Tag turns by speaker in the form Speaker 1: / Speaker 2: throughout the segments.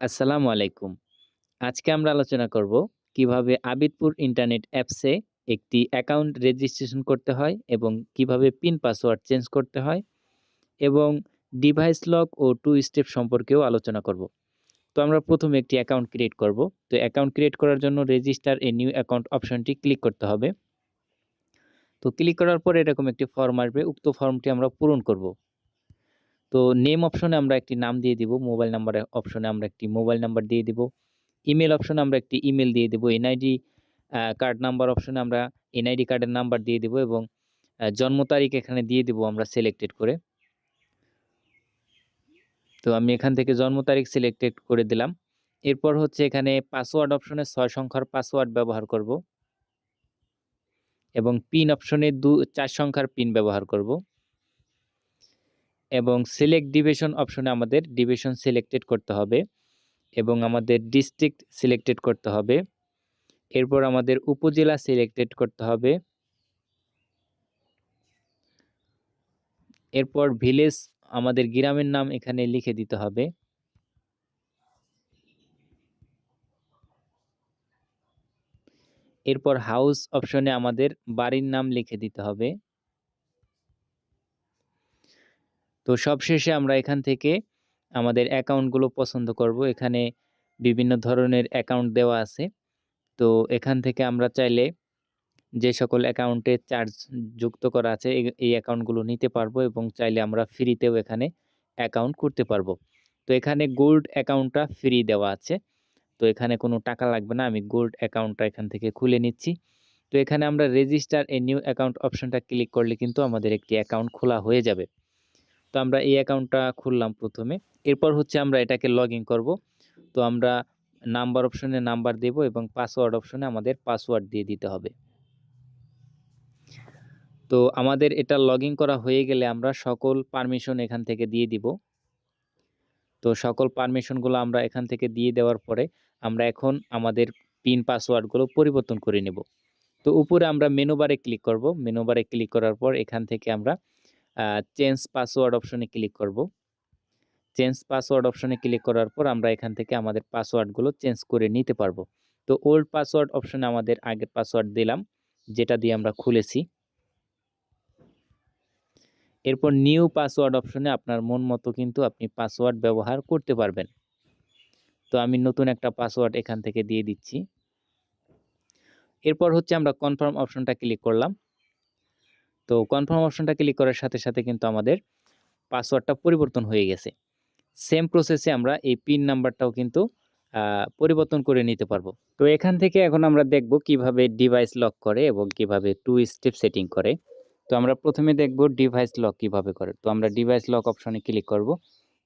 Speaker 1: আসসালামু আলাইকুম। আজকে আমরা আলোচনা করব কীভাবে আবিদপুর ইন্টারনেট অ্যাপসে একটি অ্যাকাউন্ট রেজিস্ট্রেশন করতে হয় এবং কীভাবে পিন পাসওয়ার্ড চেঞ্জ করতে হয় এবং ডিভাইস লক ও টু স্টেপ সম্পর্কেও আলোচনা করব। তো আমরা প্রথমে একটি অ্যাকাউন্ট ক্রিয়েট করব। তো অ্যাকাউন্ট ক্রিয়েট করার জন্য রেজিস্টার এ নিউ অ্যাকাউন্ট অপশনটি ক্লিক করতে হবে। তো ক্লিক করার পর এরকম একটি ফর্ম আসবে উক্ত ফর্মটি আমরা পূরণ করব। তো নেম অপশনে আমরা একটি নাম দিয়ে দিব মোবাইল নাম্বারের অপশনে আমরা একটি মোবাইল নাম্বার দিয়ে দিব ইমেল অপশনে আমরা একটি ইমেল দিয়ে দেব এনআইডি কার্ড নাম্বার অপশনে আমরা এনআইডি কার্ডের নাম্বার দিয়ে দেব এবং জন্ম তারিখ এখানে দিয়ে দেব আমরা সিলেক্টেড করে। তো আমি এখান থেকে জন্ম তারিখ সিলেক্টেড করে দিলাম। এরপর হচ্ছে এখানে পাসওয়ার্ড অপশনে ছয় সংখ্যার পাসওয়ার্ড ব্যবহার করব এবং পিন অপশনে দু, চার সংখ্যার পিন ব্যবহার করব। এবং সিলেক্ট ডিভিশন অপশনে আমাদের ডিভিশন সিলেক্টেড করতে হবে এবং আমাদের ডিস্ট্রিক্ট সিলেক্টেড করতে হবে। এরপর আমাদের উপজেলা সিলেক্টেড করতে হবে। এরপর ভিলেজ আমাদের গ্রামের নাম এখানে লিখে দিতে হবে। এরপর হাউস অপশনে আমাদের বাড়ির নাম লিখে দিতে হবে। তো সবশেষে আমরা এখান থেকে আমাদের অ্যাকাউন্টগুলো পছন্দ করব। এখানে বিভিন্ন ধরনের অ্যাকাউন্ট দেওয়া আছে। তো এখান থেকে আমরা চাইলে যে সকল অ্যাকাউন্টে চার্জ যুক্ত করা আছে এই অ্যাকাউন্টগুলো নিতে পারব এবং চাইলে আমরা ফ্রিতেও এখানে অ্যাকাউন্ট করতে পারব। তো এখানে গোল্ড অ্যাকাউন্টটা ফ্রি দেওয়া আছে। তো এখানে কোনো টাকা লাগবে না, আমি গোল্ড অ্যাকাউন্টটা এখান থেকে খুলে নিচ্ছি। তো এখানে আমরা রেজিস্টার এ নিউ অ্যাকাউন্ট অপশনটা ক্লিক করলে কিন্তু আমাদের একটি অ্যাকাউন্ট খোলা হয়ে যাবে। তো আমরা এই অ্যাকাউন্টটা খুললাম প্রথমে। এরপর হচ্ছে আমরা এটাকে লগ ইন করব। তো আমরা নাম্বার অপশনে নাম্বার দেব এবং পাসওয়ার্ড অপশনে আমাদের পাসওয়ার্ড দিয়ে দিতে হবে। তো আমাদের এটা লগ করা হয়ে গেলে আমরা সকল পারমিশন এখান থেকে দিয়ে দিব। তো সকল পারমিশনগুলো আমরা এখান থেকে দিয়ে দেওয়ার পরে আমরা এখন আমাদের পিন পাসওয়ার্ডগুলো পরিবর্তন করে নেব। তো উপরে আমরা মেনু বারে ক্লিক করব। মেনু বারে ক্লিক করার পর এখান থেকে আমরা চেঞ্জ পাসওয়ার্ড অপশনে ক্লিক করব। চেঞ্জ পাসওয়ার্ড অপশনে ক্লিক করার পর আমরা এখান থেকে আমাদের পাসওয়ার্ডগুলো চেঞ্জ করে নিতে পারব। তো ওল্ড পাসওয়ার্ড অপশনে আমাদের আগের পাসওয়ার্ড দিলাম, যেটা দিয়ে আমরা খুলেছি। এরপর নিউ পাসওয়ার্ড অপশনে আপনার মন মতো কিন্তু আপনি পাসওয়ার্ড ব্যবহার করতে পারবেন। তো আমি নতুন একটা পাসওয়ার্ড এখান থেকে দিয়ে দিচ্ছি। এরপর হচ্ছে আমরা কনফার্ম অপশনটা ক্লিক করলাম। তো কনফার্ম অপশনটা ক্লিক করার সাথে সাথে কিন্তু আমাদের পাসওয়ার্ডটা পরিবর্তন হয়ে গেছে। সেম প্রসেসে আমরা এই পিন নাম্বারটাও কিন্তু পরিবর্তন করে নিতে পারব। তো এখান থেকে এখন আমরা দেখব কীভাবে ডিভাইস লক করে এবং কীভাবে টু স্টেপ সেটিং করে। তো আমরা প্রথমে দেখব ডিভাইস লক কীভাবে করে। তো আমরা ডিভাইস লক অপশনে ক্লিক করব।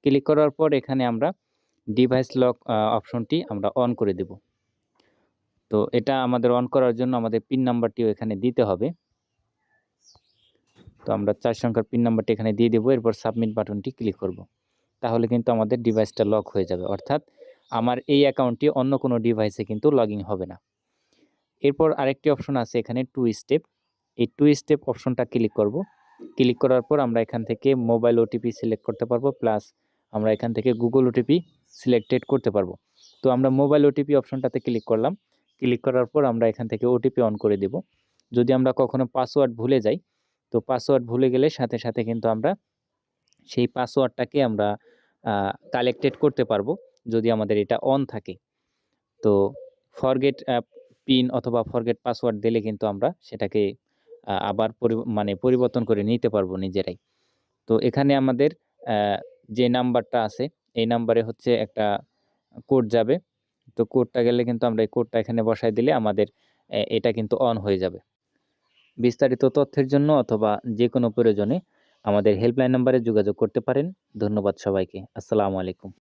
Speaker 1: ক্লিক করার পর এখানে আমরা ডিভাইস লক অপশনটি আমরা অন করে দেব। তো এটা আমাদের অন করার জন্য আমাদের পিন নাম্বারটিও এখানে দিতে হবে। তো আমরা চার সংখ্যার পিন নাম্বারটি এখানে দিয়ে দেবো, এরপর সাবমিট বাটনটি ক্লিক করব। তাহলে কিন্তু আমাদের ডিভাইসটা লক হয়ে যাবে। অর্থাৎ আমার এই অ্যাকাউন্টটি অন্য কোনো ডিভাইসে কিন্তু লগ হবে না। এরপর আরেকটি অপশন আছে এখানে টু স্টেপ এই টু স্টেপ অপশনটা ক্লিক করব। ক্লিক করার পর আমরা এখান থেকে মোবাইল ওটিপি সিলেক্ট করতে পারব প্লাস আমরা এখান থেকে গুগল ওটিপি সিলেক্টেড করতে পারব। তো আমরা মোবাইল ওটিপি অপশনটাতে ক্লিক করলাম। ক্লিক করার পর আমরা এখান থেকে ওটিপি অন করে দেব। যদি আমরা কখনো পাসওয়ার্ড ভুলে যাই তো পাসওয়ার্ড ভুলে গেলে সাথে সাথে কিন্তু আমরা সেই পাসওয়ার্ডটাকে আমরা কালেক্টেড করতে পারব যদি আমাদের এটা অন থাকে। তো ফরগেট পিন অথবা ফরগেট পাসওয়ার্ড দিলে কিন্তু আমরা সেটাকে আবার মানে পরিবর্তন করে নিতে পারব নিজেরাই। তো এখানে আমাদের যে নাম্বারটা আছে, এই নাম্বারে হচ্ছে একটা কোড যাবে। তো কোডটা গেলে কিন্তু আমরা এই কোডটা এখানে বসাই দিলে আমাদের এটা কিন্তু অন হয়ে যাবে। বিস্তারিত তথ্যের জন্য অথবা যে কোনো প্রয়োজনে আমাদের হেল্পলাইন নাম্বারে যোগাযোগ করতে পারেন। ধন্যবাদ সবাইকে। আসসালামু আলাইকুম।